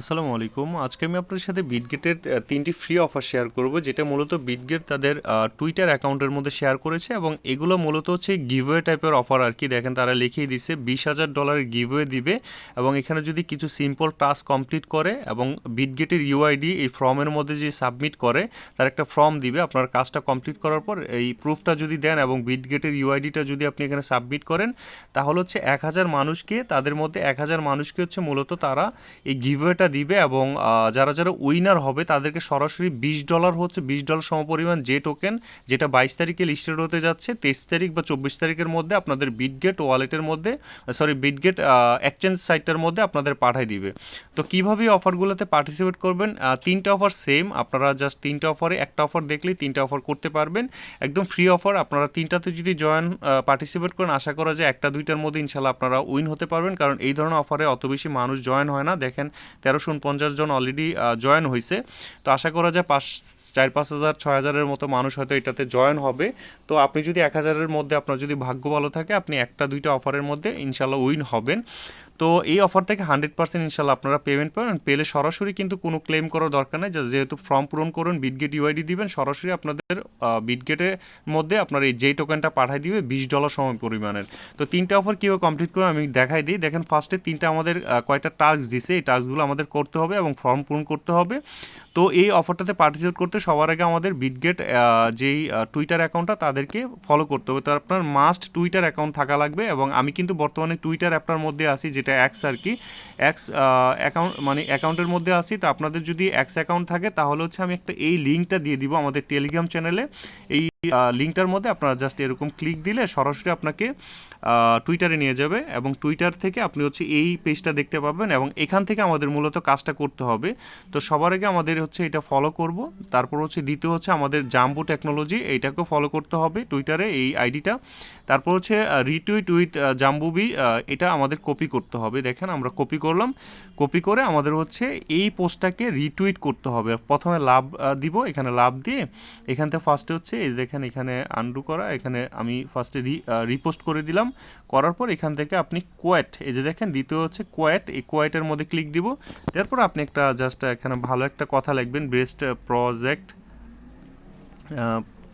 আসসালামু আলাইকুম। আজকে আমি আপনার সাথে বিটগেটের তিনটি ফ্রি অফার শেয়ার করব, যেটা মূলত বিটগেট তাদের টুইটার অ্যাকাউন্টের মধ্যে শেয়ার করেছে এবং এগুলো মূলত হচ্ছে গিভওয়ে টাইপের অফার আর কি। দেখেন তারা লিখিয়ে দিচ্ছে বিশ হাজার ডলারের গিভওয়ে দিবে এবং এখানে যদি কিছু সিম্পল টাস্ক কমপ্লিট করে এবং বিটগেটের ইউআইডি এই ফর্মের মধ্যে যে সাবমিট করে, তার একটা ফর্ম দিবে। আপনার কাজটা কমপ্লিট করার পর এই প্রুফটা যদি দেন এবং বিটগেটের ইউআইডিটা যদি আপনি এখানে সাবমিট করেন, তাহলে হচ্ছে এক হাজার মানুষকে, তাদের মধ্যে এক হাজার মানুষকে হচ্ছে মূলত তারা এই গিভওয়েটা দিবে এবং যারা যারা উইনার হবে তাদেরকে সরাসরি বিশ ডলার হচ্ছে, বিশ ডলার সমপরিমাণ যে টোকেন যেটা বাইশ তারিখে লিস্টেড হতে যাচ্ছে, তেইশ তারিখ বা চব্বিশ তারিখের মধ্যে আপনাদের বিটগেট ওয়ালেটের মধ্যে সরি বিটগেট এক্সচেঞ্জ সাইটটার মধ্যে আপনাদের পাঠিয়ে দিবে। তো কীভাবে অফারগুলোতে পার্টিসিপেট করবেন? তিনটা অফার সেম আপনারা জাস্ট তিনটা অফারে একটা অফার দেখলেই তিনটা অফার করতে পারবেন। একদম ফ্রি অফার আপনারা তিনটাতে যদি জয়েন পার্টিসিপেট করেন, আশা করা যায় একটা দুইটার মধ্যে ইনশাল্লাহ আপনারা উইন হতে পারবেন। কারণ এই ধরনের অফারে অত বেশি মানুষ জয়েন হয় না। দেখেন তেরোশো উনপঞ্চাশ জন অলরেডি জয়েন হয়েছে তো আশা করা যায় পাঁচ, চার, পাঁচ হাজার, ছয় হাজারের মতো মানুষ হয়তো এটাতে জয়েন হবে। তো আপনি যদি এক হাজারের মধ্যে আপনার যদি ভাগ্য ভালো থাকে, আপনি একটা, দুইটা অফারের মধ্যে ইনশাল্লাহ উইন হবেন। তো এই অফার থেকে হান্ড্রেড পার্সেন্ট ইনশাল্লাহ আপনারা পেমেন্ট পাবেন পেলে সরাসরি কিন্তু কোনো ক্লেম করার দরকার নেই। যেহেতু ফর্ম পূরণ করুন বিটগেট ইউআইডি দিবেন, সরাসরি আপনাদের বিটগেটের মধ্যে আপনার এই যেই টোকেনটা পাঠিয়ে দিবে, বিশ ডলার সময় পরিমাণের। তো তিনটা অফার কীভাবে কমপ্লিট করে আমি দেখাই দিই। দেখেন ফার্স্টে তিনটা আমাদের কয়টা টাস্ক দিছে, এই টাস্কগুলো আমাদের করতে হবে এবং ফর্ম পূরণ করতে হবে। তো এই অফারটাতে পার্টিসিপেট করতে সবার আগে আমাদের বিটগেট যেই টুইটার অ্যাকাউন্টটা তাদেরকে ফলো করতে হবে। তো আপনার মাস্ট টুইটার অ্যাকাউন্ট থাকা লাগবে এবং আমি কিন্তু বর্তমানে টুইটার অ্যাপটার মধ্যে আছি, যেটা অ্যাক্স আর কি। অ্যাক্স অ্যাকাউন্ট মানে অ্যাকাউন্টের মধ্যে আসি তো আপনাদের যদি অ্যাক্স অ্যাকাউন্ট থাকে, তাহলে হচ্ছে আমি একটা এই লিঙ্কটা দিয়ে দিব আমাদের টেলিগ্রাম চ্যানেলে এই লিঙ্কটার মধ্যে আপনারা জাস্ট এরকম ক্লিক দিলে সরাসরি আপনাকে টুইটারে নিয়ে যাবে এবং টুইটার থেকে আপনি হচ্ছে এই পেজটা দেখতে পাবেন এবং এখান থেকে আমাদের মূলত কাজটা করতে হবে। তো সবার আগে আমাদের হচ্ছে এটা ফলো করব, তারপর হচ্ছে দ্বিতীয় হচ্ছে আমাদের জাম্বু টেকনোলজি এইটাকেও ফলো করতে হবে টুইটারে এই আইডিটা। তারপর হচ্ছে রিটুইট উইথ জাম্বুবি এটা আমাদের কপি করতে হবে। দেখেন আমরা কপি করলাম কপি করে আমাদের হচ্ছে এই পোস্টটাকে রিটুইট করতে হবে। প্রথমে লাভ দিব, এখানে লাভ দিয়ে, এখান থেকে ফার্স্টে হচ্ছে এই দেখেন এখানে আন্ডু করা, এখানে আমি ফার্স্টে রিপোস্ট করে দিলাম। করার পর এখান থেকে আপনি কোয়েট এই যে দেখেন, দ্বিতীয় হচ্ছে কোয়েট এই কোয়েটের মধ্যে ক্লিক দিব। তারপর আপনি একটা জাস্ট এখানে ভালো একটা কথা লিখবেন বেস্ট প্রজেক্ট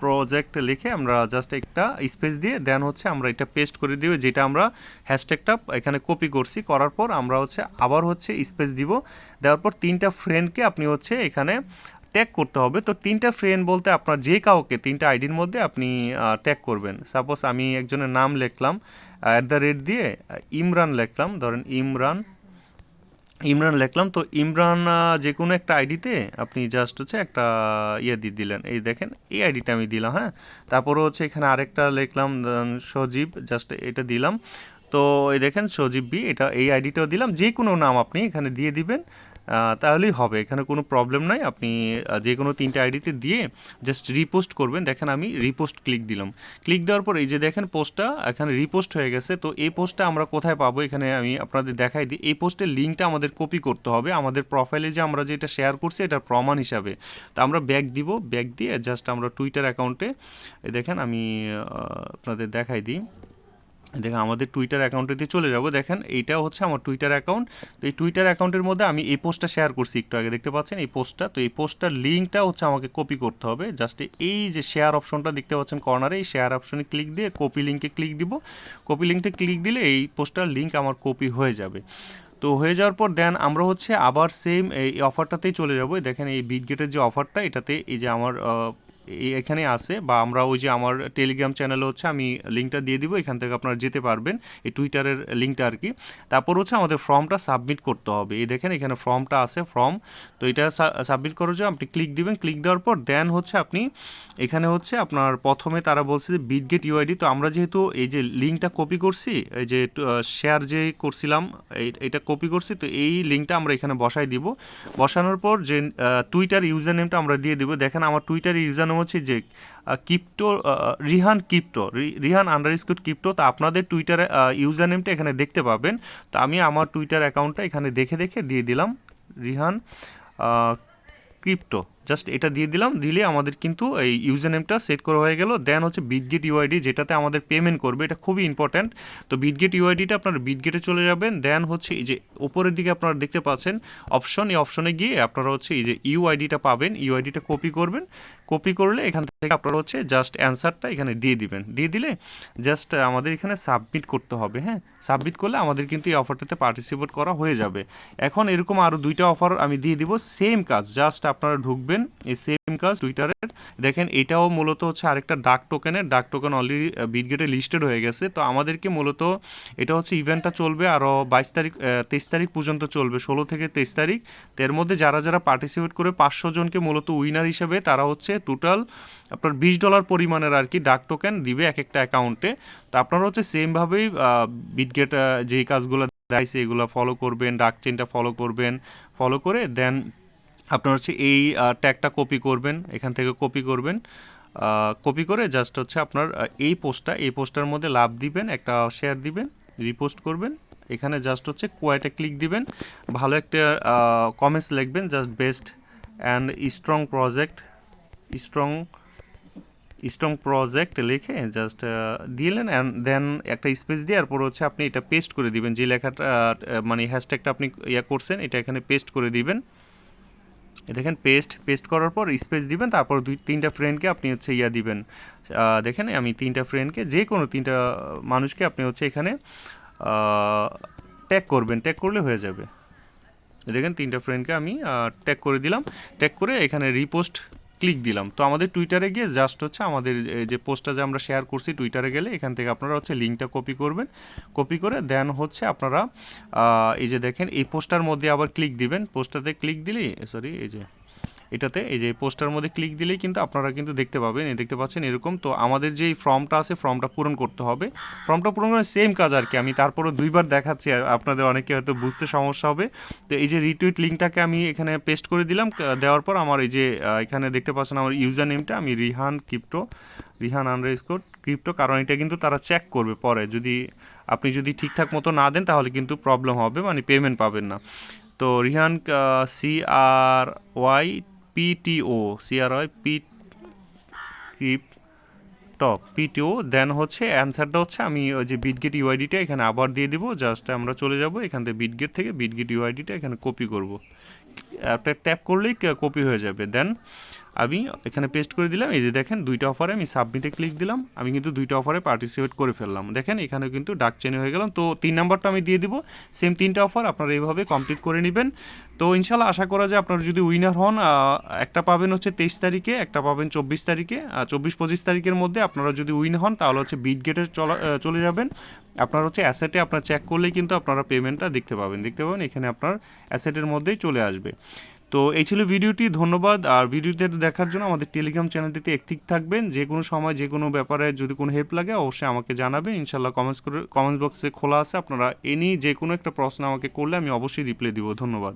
প্রজেক্ট লিখে আমরা জাস্ট একটা স্পেস দিয়ে দেন হচ্ছে আমরা এটা পেস্ট করে দিব যেটা আমরা হ্যাশট্যাগটা এখানে কপি করছি। করার পর আমরা হচ্ছে আবার হচ্ছে স্পেস দিব। দেওয়ার পর তিনটা ফ্রেন্ডকে আপনি হচ্ছে এখানে ট্যাগ করতে হবে। তো তিনটা ফ্রেন্ড বলতে আপনার যে কাউকে তিনটা আইডির মধ্যে আপনি ট্যাগ করবেন। সাপোজ আমি একজনের নাম লিখলাম অ্যাট দ্য রেট দিয়ে ইমরান লিখলাম। ধরেন ইমরান ইমরান লিখলাম। তো ইমরান যে কোনো একটা আইডিতে আপনি জাস্ট হচ্ছে একটা ইয়ে দিয়ে দিলেন। এই দেখেন, এই আইডিটা আমি দিলাম হ্যাঁ? তারপরে হচ্ছে এখানে আরেকটা লিখলাম সজীব জাস্ট এটা দিলাম। তো এই দেখেন সজীব বি এটা এই আইডিটাও দিলাম। যে কোনো নাম আপনি এখানে দিয়ে দিবেন। তাহলেই হবে। এখানে কোনো প্রবলেম নাই। আপনি যে কোনো তিনটে আইডিতে দিয়ে জাস্ট রিপোস্ট করবেন। দেখেন আমি রিপোস্ট ক্লিক দিলাম। ক্লিক দেওয়ার পর এই যে দেখেন পোস্টটা এখানে রিপোস্ট হয়ে গেছে। তো এই পোস্টটা আমরা কোথায় পাবো? এখানে আমি আপনাদের দেখাই দিই। এই পোস্টের লিঙ্কটা আমাদের কপি করতে হবে। আমাদের প্রোফাইলে যে আমরা যেটা শেয়ার করছি এটা প্রমাণ হিসাবে। তো আমরা ব্যাক দিব। ব্যাক দিয়ে জাস্ট আমরা টুইটার অ্যাকাউন্টে দেখেন আমি আপনাদের দেখাই দিই। দেখেন আমাদের টুইটার অ্যাকাউন্টে দিয়ে চলে যাব। দেখেন এইটা হচ্ছে আমার টুইটার অ্যাকাউন্ট তো এই টুইটার অ্যাকাউন্টের মধ্যে আমি এই পোস্টটা শেয়ার করছি একটু আগে, দেখতে পাচ্ছেন এই পোস্টটা তো এই পোস্টটার লিঙ্কটা হচ্ছে আমাকে কপি করতে হবে। জাস্ট এই যে শেয়ার অপশনটা দেখতে পাচ্ছেন কর্নারে এই শেয়ার অপশনে ক্লিক দিয়ে কপি লিঙ্কে ক্লিক দিব। কপি লিঙ্কে ক্লিক দিলে এই পোস্টটার লিঙ্ক আমার কপি হয়ে যাবে। তো হয়ে যাওয়ার পর দেন আমরা হচ্ছে আবার সেম এই অফারটাতেই চলে যাব। দেখেন এই বিটগেটের যে অফারটা এটাতে এই যে আমার এখানে আছে বা আমরা ওই যে আমার টেলিগ্রাম চ্যানেলে হচ্ছে আমি লিঙ্কটা দিয়ে দিব, এখান থেকে আপনারা যেতে পারবেন। এই টুইটারের লিঙ্কটা আর কি। তারপর হচ্ছে আমাদের ফর্মটা সাবমিট করতে হবে। এই দেখেন এখানে ফর্মটা আছে ফর্ম তো এটা সাবমিট করার জন্য আপনি ক্লিক দিবেন। ক্লিক দেওয়ার পর দেন হচ্ছে আপনি এখানে হচ্ছে আপনার প্রথমে তারা বলছে যে বিটগেট ইউআইডি তো আমরা যেহেতু এই যে লিঙ্কটা কপি করছি, এই যে শেয়ার যে করছিলাম এটা কপি করছি, তো এই লিঙ্কটা আমরা এখানে বসাই দিব। বসানোর পর যে টুইটার ইউজার নেমটা আমরা দিয়ে দিব। দেখেন আমার টুইটার ইউজার নেম হচ্ছে যে crypto Rihan crypto Rihan underscore crypto তো আপনাদের টুইটারে ইউজার নেমটা এখানে দেখতে পাবেন। তো আমি আমার টুইটার অ্যাকাউন্টটা এখানে দেখে দেখে দিয়ে দিলাম। রিহান ক্রিপ্টো। জাস্ট এটা দিয়ে দিলাম, দিলে আমাদের কিন্তু এই ইউজার নেমটা সেট করা হয়ে গেল। দেন হচ্ছে বিটগেট ইউআইডি যেটাতে আমাদের পেমেন্ট করবে, এটা খুবই ইম্পর্ট্যান্ট তো বিটগেট ইউআইডিটা আপনার বিটগেটে চলে যাবেন। দেন হচ্ছে এই যে উপরের দিকে আপনারা দেখতে পাচ্ছেন অপশন এই অপশনে গিয়ে আপনারা হচ্ছে এই যে ইউআইডিটা পাবেন ইউআইডিটা কপি করবেন। কপি করলে এখান থেকে আপনারা হচ্ছে জাস্ট অ্যান্সারটা এখানে দিয়ে দিবেন। দিয়ে দিলে জাস্ট আমাদের এখানে সাবমিট করতে হবে হ্যাঁ? সাবমিট করলে আমাদের কিন্তু এই অফারটাতে পার্টিসিপেট করা হয়ে যাবে। এখন এরকম আরও দুইটা অফার আমি দিয়ে দিব। সেম কাজ জাস্ট আপনারা ঢুকবেন এই সেম কাজ টুইটারের দেখেন, এটাও মূলত হচ্ছে আরেকটা ডাক টোকেনের ডাক টোকেন অলরেডি বিটগেটে লিস্টেড হয়ে গেছে। তো আমাদেরকে মূলত এটা হচ্ছে ইভেন্টটা চলবে আরও বাইশ তারিখ তেইশ তারিখ পর্যন্ত চলবে, ষোলো থেকে তেইশ তারিখ। এর মধ্যে যারা যারা পার্টিসিপেট করে, পাঁচশো জনকে মূলত উইনার হিসেবে তারা হচ্ছে টোটাল আপনার বিশ ডলার পরিমাণের আর কি ডাক টোকেন দিবে এক একটা অ্যাকাউন্টে তো আপনারা হচ্ছে সেমভাবেই বিটগেট যেই কাজগুলো দেখাইছে, এগুলো ফলো করবেন ডাক চেনটা ফলো করবেন। ফলো করে দেন আপনার হচ্ছে এই ট্যাগটা কপি করবেন, এখান থেকে কপি করবেন। কপি করে জাস্ট হচ্ছে আপনার এই পোস্টটা এই পোস্টার মধ্যে লাভ দিবেন, একটা শেয়ার দিবেন রিপোস্ট করবেন। এখানে জাস্ট হচ্ছে কোয়াইটে ক্লিক দিবেন। ভালো একটা কমেন্টস লিখবেন just best and strong project strong strong project লিখে জাস্ট দিলেন অ্যান্ড দেন একটা স্পেস দিয়ে এরপর হচ্ছে আপনি এটা পেস্ট করে দিবেন। যে লেখাটা মানে হ্যাশট্যাগটা আপনি ইয়া করছেন, এটা এখানে পেস্ট করে দিবেন। দেখেন পেস্ট পেস্ট করার পর স্পেস দিবেন, তারপর দুই, তিনটা ফ্রেন্ডকে আপনি হচ্ছে ইয়া দিবেন। দেখেন আমি তিনটা ফ্রেন্ডকে যে কোনো তিনটা মানুষকে আপনি হচ্ছে এখানে ট্যাগ করবেন। ট্যাগ করলে হয়ে যাবে। দেখেন তিনটা ফ্রেন্ডকে আমি ট্যাগ করে দিলাম। ট্যাগ করে এখানে রিপোস্ট ক্লিক দিলাম। তো আমাদের টুইটারে গিয়ে জাস্ট হচ্ছে আমাদের যে পোস্টটা যে আমরা শেয়ার করছি টুইটারে গেলে এখান থেকে আপনারা হচ্ছে লিঙ্কটা কপি করবেন। কপি করে দেন হচ্ছে আপনারা এই যে দেখেন, এই পোস্টটার মধ্যে আবার ক্লিক দিবেন। পোস্টারতে ক্লিক দিলেই সরি এই যে এটাতে এই যে পোস্টার মধ্যে ক্লিক দিলেই কিন্তু আপনারা কিন্তু দেখতে পাবেন দেখতে পাচ্ছেন এরকম। তো আমাদের যেই ফর্মটা আছে, ফর্মটা পূরণ করতে হবে। ফর্মটা পূরণ করে সেম কাজ আর কি, আমি তারপরও দুইবার দেখাচ্ছি, আর আপনাদের অনেকে হয়তো বুঝতে সমস্যা হবে। তো এই যে রিটুইট লিঙ্কটাকে আমি এখানে পেস্ট করে দিলাম দেওয়ার পর আমার এই যে এখানে দেখতে পাচ্ছেন আমার ইউজার নেমটা আমি Rihan crypto, Rihan underscore crypto, কারণ এটা কিন্তু তারা চেক করবে পরে। যদি আপনি যদি ঠিকঠাক মতো না দেন, তাহলে কিন্তু প্রবলেম হবে মানে পেমেন্ট পাবেন না। তো Rihan C R Y P T O C R Y P top P T O then হচ্ছে অ্যান্সারটা হচ্ছে আমি ওই যে বিটগেট ইউআইডিটা এখানে আবার দিয়ে দিব জাস্ট আমরা চলে যাব এখান থেকে বিটগেট থেকে বিটগেট ইউআইডিটা এখানে কপি করব। একটা ট্যাপ করলেই কপি হয়ে যাবে। দেন আমি এখানে পেস্ট করে দিলাম। এই যে দেখেন, দুইটা অফারে আমি সাবমিটে ক্লিক দিলাম। আমি কিন্তু দুইটা অফারে পার্টিসিপেট করে ফেললাম। দেখেন এখানে কিন্তু ডাক চেনে হয়ে গেলাম। তো তিন নাম্বারটা আমি দিয়ে দিব। সেম তিনটা অফার আপনারা এইভাবে কমপ্লিট করে নেবেন। তো ইনশাল্লাহ আশা করা যায় আপনারা যদি উইনার হন একটা পাবেন হচ্ছে তেইশ তারিখে, একটা পাবেন চব্বিশ তারিখে। চব্বিশ পঁচিশ তারিখের মধ্যে আপনারা যদি উইন হন, তাহলে হচ্ছে বিট গেটে চলা চলে যাবেন। আপনার হচ্ছে অ্যাসেটে আপনার চেক করলেই কিন্তু আপনারা পেমেন্টটা দেখতে পাবেন। দেখতে পাবেন, এখানে আপনার অ্যাসেটের মধ্যেই চলে আসবে। তো এই ছিল ভিডিওটি, ধন্যবাদ। আর ভিডিওতে দেখার জন্য আমাদের টেলিগ্রাম চ্যানেলটিতে অ্যাক্টিভ থাকবেন। যে কোনো সময়, যে কোনো ব্যাপারে যদি কোনো হেল্প লাগে, অবশ্যই আমাকে জানাবেন। ইনশাল্লাহ কমেন্টস করে কমেন্টস বক্সে খোলা আছে। আপনারা এনি যে কোনো একটা প্রশ্ন আমাকে করলে আমি অবশ্যই রিপ্লাই দিব। ধন্যবাদ।